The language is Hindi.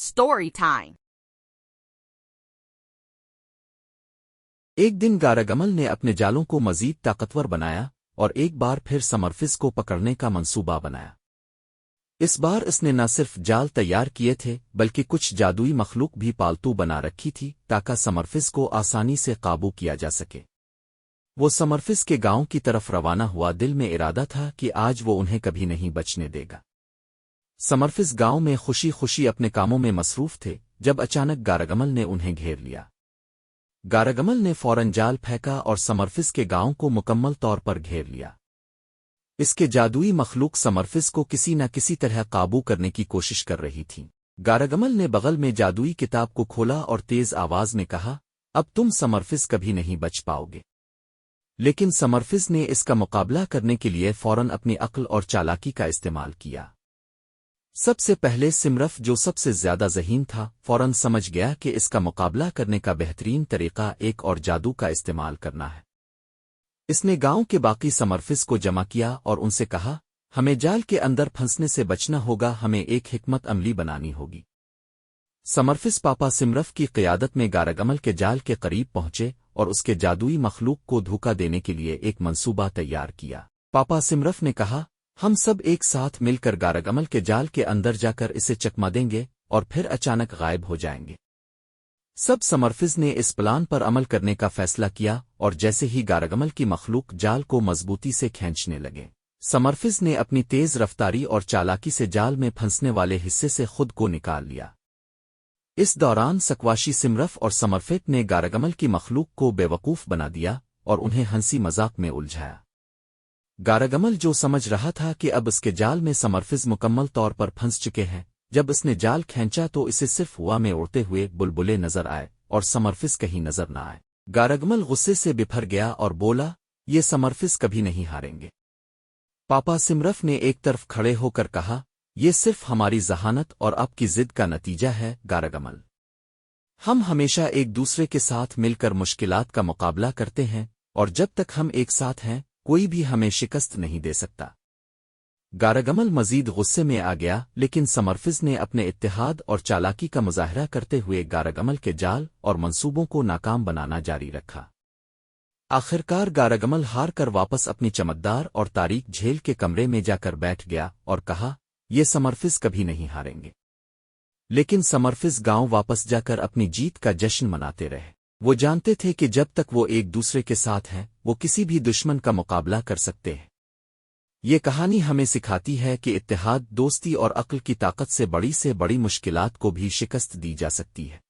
Story time. एक दिन गारागमल ने अपने जालों को मजीद ताकतवर बनाया और एक बार फिर समरफिस को पकड़ने का मंसूबा बनाया। इस बार इसने न सिर्फ़ जाल तैयार किए थे, बल्कि कुछ जादुई मखलूक भी पालतू बना रखी थी, ताकि समरफिस को आसानी से काबू किया जा सके। वो समरफिस के गाँव की तरफ़ रवाना हुआ दिल में इरादा था कि आज वो उन्हें कभी नहीं बचने देगा। समरफिस गाँव में खुशी खुशी अपने कामों में मसरूफ थे, जब अचानक गारागमल ने उन्हें घेर लिया। गारागमल ने फ़ौरन जाल फेंका और समरफिस के गाँव को मुकम्मल तौर पर घेर लिया। इसके जादुई मखलूक समरफिस को किसी न किसी तरह काबू करने की कोशिश कर रही थी। गारागमल ने बगल में जादुई किताब को खोला और तेज आवाज़ में कहा, अब तुम समरफिस कभी नहीं बच पाओगे। लेकिन समरफिस ने इसका मुकाबला करने के लिए फ़ौरन अपनी अक्ल और चालाकी का इस्तेमाल किया। सबसे पहले सिमरफ, जो सबसे ज़्यादा जहीन था, फ़ौरन समझ गया कि इसका मुकाबला करने का बेहतरीन तरीका एक और जादू का इस्तेमाल करना है। इसने गाँव के बाकी समरफिस को जमा किया और उनसे कहा, हमें जाल के अंदर फंसने से बचना होगा, हमें एक हिकमत अमली बनानी होगी। समरफिस पापा सिमरफ की क़ियादत में गारागमल के जाल के करीब पहुँचे और उसके जादुई मखलूक को धोखा देने के लिए एक मंसूबा तैयार किया। पापा सिमरफ ने कहा हम सब एक साथ मिलकर गारागमल के जाल के अंदर जाकर इसे चकमा देंगे और फिर अचानक गायब हो जाएँगे। सब समरफिज ने इस प्लान पर अमल करने का फैसला किया और जैसे ही गारागमल की मखलूक जाल को मजबूती से खींचने लगे, समरफिज ने अपनी तेज रफ्तारी और चालाकी से जाल में फंसने वाले हिस्से से खुद को निकाल लिया। इस दौरान सकवाशी सिमरफ और समरफित ने गारागमल की मखलूक को बेवकूफ़ बना दिया और उन्हें हँसी मज़ाक में उलझाया। गारागमल जो समझ रहा था कि अब उसके जाल में समरफिज मुकम्मल तौर पर फंस चुके हैं। जब उसने जाल खींचा तो इसे सिर्फ़ हुआ में उड़ते हुए बुलबुले नज़र आए और समरफिज कहीं नज़र न आए। गारगमल गुस्से से बिफर गया और बोला, ये समरफिज कभी नहीं हारेंगे। पापा सिमरफ ने एक तरफ़ खड़े होकर कहा, ये सिर्फ़ हमारी जहानत और आपकी जिद का नतीजा है, गारगमल। हम हमेशा एक दूसरे के साथ मिलकर मुश्किलात का मुकाबला करते हैं और जब तक हम एक साथ हैं कोई भी हमें शिकस्त नहीं दे सकता। गारागमल मजीद गुस्से में आ गया, लेकिन समरफिज ने अपने इत्तेहाद और चालाकी का मुजाहरा करते हुए गारागमल के जाल और मंसूबों को नाकाम बनाना जारी रखा। आखिरकार गारागमल हार कर वापस अपनी चमकदार और तारीख झेल के कमरे में जाकर बैठ गया और कहा, ये समरफिज कभी नहीं हारेंगे। लेकिन समरफिज गाँव वापस जाकर अपनी जीत का जश्न मनाते रहे। वो जानते थे कि जब तक वो एक दूसरे के साथ हैं, वो किसी भी दुश्मन का मुकाबला कर सकते हैं। ये कहानी हमें सिखाती है कि इत्तेहाद दोस्ती और अक्ल की ताकत से बड़ी से बड़ी मुश्किलात को भी शिकस्त दी जा सकती है।